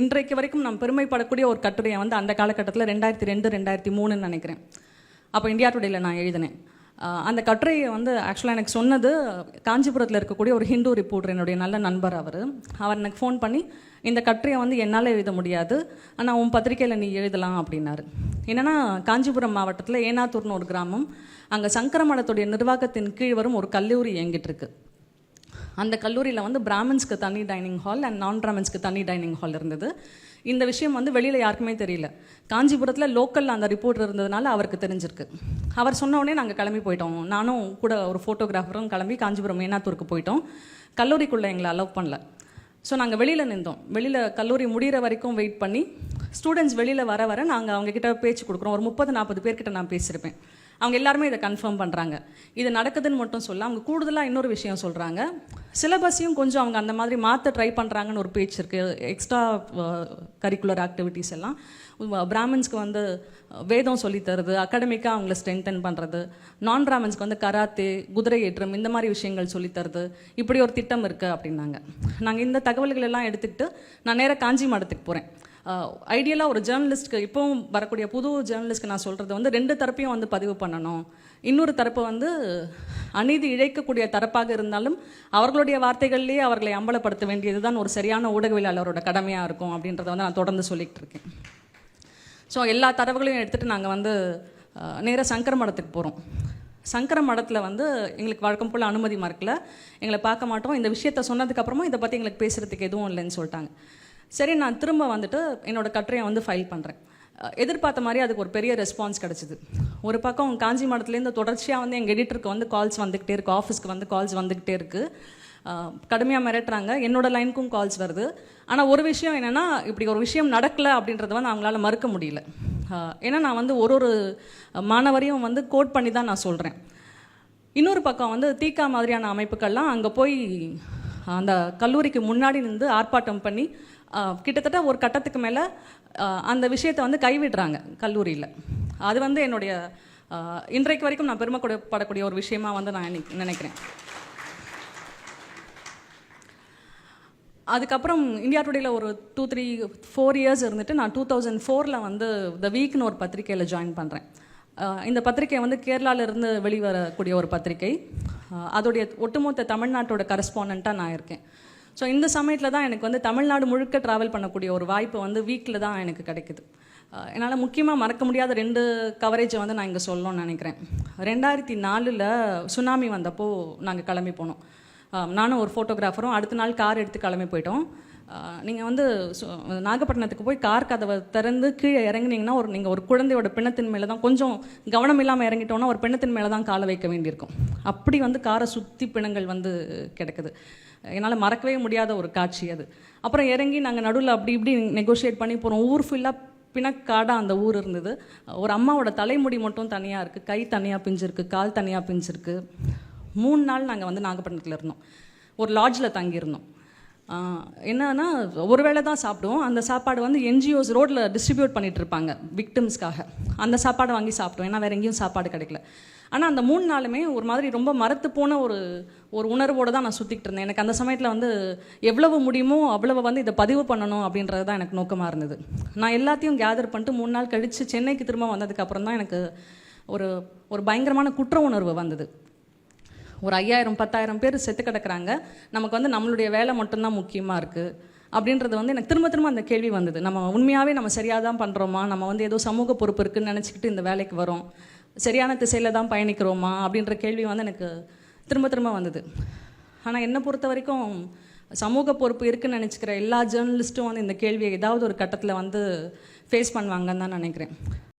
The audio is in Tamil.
இன்றைக்கு வரைக்கும் நான் பெருமைப்படக்கூடிய ஒரு கட்டுரையை வந்து அந்த காலகட்டத்தில் ரெண்டாயிரத்தி ரெண்டு ரெண்டாயிரத்தி மூணுன்னு நினைக்கிறேன். அப்போ இந்தியா டுடேல நான் எழுதினேன். அந்த கட்டுரையை வந்து ஆக்சுவலாக எனக்கு சொன்னது காஞ்சிபுரத்தில் இருக்கக்கூடிய ஒரு ஹிந்து ரிப்போர்ட்டர் என்னுடைய நல்ல நண்பர் அவர். அவர் எனக்கு ஃபோன் பண்ணி இந்த கட்டுரையை வந்து என்னால் எழுத முடியாது. ஆனால் உன் பத்திரிக்கையில் நீ எழுதலாம் அப்படின்னாரு. என்னன்னா காஞ்சிபுரம் மாவட்டத்தில் ஏனாத்தூர்னு ஒரு கிராமம். அங்கே சங்கரமடத்துடைய நிர்வாகத்தின் கீழ் வரும் ஒரு கல்லூரி இயங்கிட்டு இருக்கு. அந்த கல்லூரியில் வந்து பிராமின்ஸ்க்கு தனி டைனிங் ஹால் அண்ட் நான் பிராமின்ஸ்க்கு தனி டைனிங் ஹால் இருந்தது. இந்த விஷயம் வந்து வெளியில் யாருக்குமே தெரியல. காஞ்சிபுரத்தில் லோக்கலில் அந்த ரிப்போர்ட் இருந்ததுனால அவருக்கு தெரிஞ்சிருக்கு. அவர் சொன்ன உடனே நாங்கள் கிளம்பி போயிட்டோம். நானும் கூட ஒரு ஃபோட்டோகிராஃபரும் கிளம்பி காஞ்சிபுரம் மேனாத்தூருக்கு போயிட்டோம். கல்லூரிக்குள்ளே எங்களை அலோவ் பண்ணல. ஸோ நாங்கள் வெளியில் நின்றோம். வெளியில் கல்லூரி முடிகிற வரைக்கும் வெயிட் பண்ணி ஸ்டூடெண்ட்ஸ் வெளியில் வர வர நாங்கள் அவங்கக்கிட்ட பேச்சு கொடுக்குறோம். ஒரு முப்பது நாற்பது பேர்கிட்ட நான் பேசியிருப்பேன். அவங்க எல்லாருமே இதை கன்ஃபார்ம் பண்ணுறாங்க இது நடக்குதுன்னு மட்டும் சொல்ல அவங்க கூடுதலாக இன்னொரு விஷயம் சொல்கிறாங்க சிலபஸையும் கொஞ்சம் அவங்க அந்த மாதிரி மாற்ற ட்ரை பண்ணுறாங்கன்னு ஒரு பேச்சு இருக்குது எக்ஸ்ட்ரா கரிக்குலர் ஆக்டிவிட்டீஸ் எல்லாம். பிராமின்ஸ்க்கு வந்து வேதம் சொல்லித்தருது அகாடமிக்காக அவங்கள ஸ்ட்ரென்தன் பண்ணுறது நான் பிராமின்ஸ்க்கு வந்து கராத்தே குதிரை ஏற்றம் இந்த மாதிரி விஷயங்கள் சொல்லித்தருது இப்படி ஒரு திட்டம் இருக்குது அப்படின்னாங்க. நாங்கள் இந்த தகவல்கள் எல்லாம் எடுத்துக்கிட்டு நான் நேராக காஞ்சி மடத்துக்கு போகிறேன் ஐடியலாக ஒரு ஜேர்னலிஸ்ட்க்கு இப்போவும் வரக்கூடிய புது ஜேர்னலிஸ்ட்க்கு நான் சொல்கிறது வந்து ரெண்டு தரப்பையும் வந்து பதிவு பண்ணணும். இன்னொரு தரப்பு வந்து அநீதி இழைக்கக்கூடிய தரப்பாக இருந்தாலும் அவர்களுடைய வார்த்தைகள்லேயே அவர்களை அம்பலப்படுத்த வேண்டியது தான் ஒரு சரியான ஊடகவியலாளரோட கடமையாக இருக்கும் அப்படின்றத வந்து நான் தொடர்ந்து சொல்லிகிட்டு இருக்கேன். ஸோ எல்லா தரவுகளையும் எடுத்துகிட்டு நாங்கள் வந்து நேராக சங்கர மடத்துக்கு போகிறோம் சங்கர மடத்தில் வந்து எங்களுக்கு வழக்கம் போல் அனுமதி மறுக்கல. எங்களை பார்க்க மாட்டோம். இந்த விஷயத்த சொன்னதுக்கப்புறமா இதை பற்றி எங்களுக்கு பேசுகிறதுக்கு எதுவும் இல்லைன்னு சொல்லிட்டாங்க. சரி நான் திரும்ப வந்துட்டு என்னோட கட்டுரையை வந்து ஃபைல் பண்ணுறேன் எதிர்பார்த்த மாதிரி அதுக்கு ஒரு பெரிய ரெஸ்பான்ஸ் கிடச்சிது. ஒரு பக்கம் காஞ்சி மடத்துலேருந்து தொடர்ச்சியாக வந்து எங்கள் எடிட்டருக்கு வந்து கால்ஸ் வந்துக்கிட்டே இருக்குது ஆஃபீஸ்க்கு வந்து கால்ஸ் வந்துக்கிட்டே இருக்குது கடுமையாக மிரட்டுறாங்க. என்னோடய லைனுக்கும் கால்ஸ் வருது. ஆனால் ஒரு விஷயம் என்னென்னா இப்படி ஒரு விஷயம் நடக்கலை அப்படின்றத வந்து அவங்களால மறுக்க முடியல. ஏன்னா நான் வந்து ஒரு ஒரு மாணவரையும் வந்து கோட் பண்ணி தான் நான் சொல்கிறேன் இன்னொரு பக்கம் வந்து தீக்கா மாதிரியான அமைப்புகள்லாம் அங்கே போய் அந்த கல்லூரிக்கு முன்னாடி நின்று ஆர்ப்பாட்டம் பண்ணி கிட்டத்தட்ட ஒரு கட்டத்துக்கு மேலே அந்த விஷயத்தை வந்து கைவிடுறாங்க கல்லூரியில். அது வந்து என்னுடைய இன்றைக்கு வரைக்கும் நான் பெருமைப்படக்கூடிய ஒரு விஷயமா வந்து நான் நினை- நினைக்கிறேன். அதுக்கப்புறம் இந்தியா டுடேல ஒரு டூ த்ரீ ஃபோர் இயர்ஸ் இருந்துட்டு நான் டூ தௌசண்ட் ஃபோரில் வந்து த வீக்னு ஒரு பத்திரிக்கையில் ஜாயின் பண்ணுறேன் இந்த பத்திரிக்கை வந்து கேரளாவிலிருந்து வெளிவரக்கூடிய ஒரு பத்திரிக்கை. அதோடைய ஒட்டுமொத்த தமிழ்நாட்டோட கரஸ்பாண்ட்டாக நான் இருக்கேன். ஸோ இந்த சமயத்தில் தான் எனக்கு வந்து தமிழ்நாடு முழுக்க ட்ராவல் பண்ணக்கூடிய ஒரு வாய்ப்பு வந்து வீக்கில் தான் எனக்கு கிடைக்குது. என்னால் முக்கியமாக மறக்க முடியாத ரெண்டு கவரேஜை வந்து நான் இங்கே சொல்லணும்னு நினைக்கிறேன். ரெண்டாயிரத்தி நாலில் சுனாமி வந்தப்போ நாங்கள் கிளம்பி போனோம். நானும் ஒரு ஃபோட்டோகிராஃபரும் அடுத்த நாள் கார் எடுத்து கிளம்பி போயிட்டோம். நீங்கள் வந்து சு- நாகப்பட்டினத்துக்கு போய் கார் கதவை திறந்து கீழே இறங்குனீங்கன்னா ஒரு நீங்கள் ஒரு குழந்தையோட பிணத்தின் மேலே தான் கொஞ்சம் கவனம் இல்லாமல் இறங்கிட்டோன்னா ஒரு பிணத்தின் மேலே தான் காலை வைக்க வேண்டியிருக்கும். அப்படி வந்து காரை சுற்றி பிணங்கள் வந்து கிடக்குது. என்னால் மறக்கவே முடியாத ஒரு காட்சி அது. அப்புறம் இறங்கி நாங்கள் நடுவில் அப்படி இப்படி நெகோஷியேட் பண்ணி போகிறோம் ஊர் ஃபுல்லாக பிணக்காடாக அந்த ஊர் இருந்தது. ஒரு அம்மாவோட தலைமுடி மட்டும் தனியாக இருக்குது கை தனியாக பிஞ்சிருக்கு. கால் தனியாக பிஞ்சிருக்கு. மூணு நாள் நாங்கள் வந்து நாகப்பட்டினத்தில் இருந்தோம். ஒரு லாட்ஜில் தங்கியிருந்தோம். என்னன்னா ஒரு வேளை தான் சாப்பிடுவோம். அந்த சாப்பாடு வந்து என்ஜிஓஸ் ரோட்டில் டிஸ்ட்ரிபியூட் பண்ணிகிட்டு இருப்பாங்க விக்டிம்ஸ்க்காக அந்த சாப்பாடு வாங்கி சாப்பிட்டோம். ஏன்னா வேறு எங்கேயும் சாப்பாடு கிடைக்கல. ஆனால் அந்த மூணு நாளுமே ஒரு மாதிரி ரொம்ப மரத்து போன ஒரு ஒரு உணர்வோடு தான் நான் சுற்றிக்கிட்டு இருந்தேன். எனக்கு அந்த சமயத்தில் வந்து எவ்வளவு முடியுமோ அவ்வளவு வந்து இதை பதிவு பண்ணணும் அப்படின்றது தான் எனக்கு நோக்கமாக இருந்தது. நான் எல்லாத்தையும் கேதர் பண்ணிட்டு மூணு நாள் கழித்து சென்னைக்கு திரும்ப வந்ததுக்கப்புறம் தான் எனக்கு ஒரு ஒரு பயங்கரமான குற்ற உணர்வு வந்தது. ஒரு ஐயாயிரம் பத்தாயிரம் பேர் செத்து கிடக்குறாங்க. நமக்கு வந்து நம்மளுடைய வேலை மட்டும்தான் முக்கியமாக இருக்குது அப்படின்றது வந்து எனக்கு திரும்ப திரும்ப அந்த கேள்வி வந்தது. நம்ம உண்மையாகவே நம்ம சரியாக தான் பண்ணுறோமா நம்ம வந்து ஏதோ சமூக பொறுப்பு இருக்குன்னு நினச்சிக்கிட்டு இந்த வேலைக்கு வரோம். சரியான திசையில் தான் பயணிக்கிறோமா? அப்படின்ற கேள்வி வந்து எனக்கு திரும்ப திரும்ப வந்தது. ஆனால் என்னை பொறுத்த வரைக்கும் சமூக பொறுப்பு இருக்குன்னு நினச்சிக்கிற எல்லா ஜேர்னலிஸ்ட்டும் வந்து இந்த கேள்வியை ஏதாவது ஒரு கட்டத்தில் வந்து ஃபேஸ் பண்ணுவாங்கன்னு தான் நினைக்கிறேன்.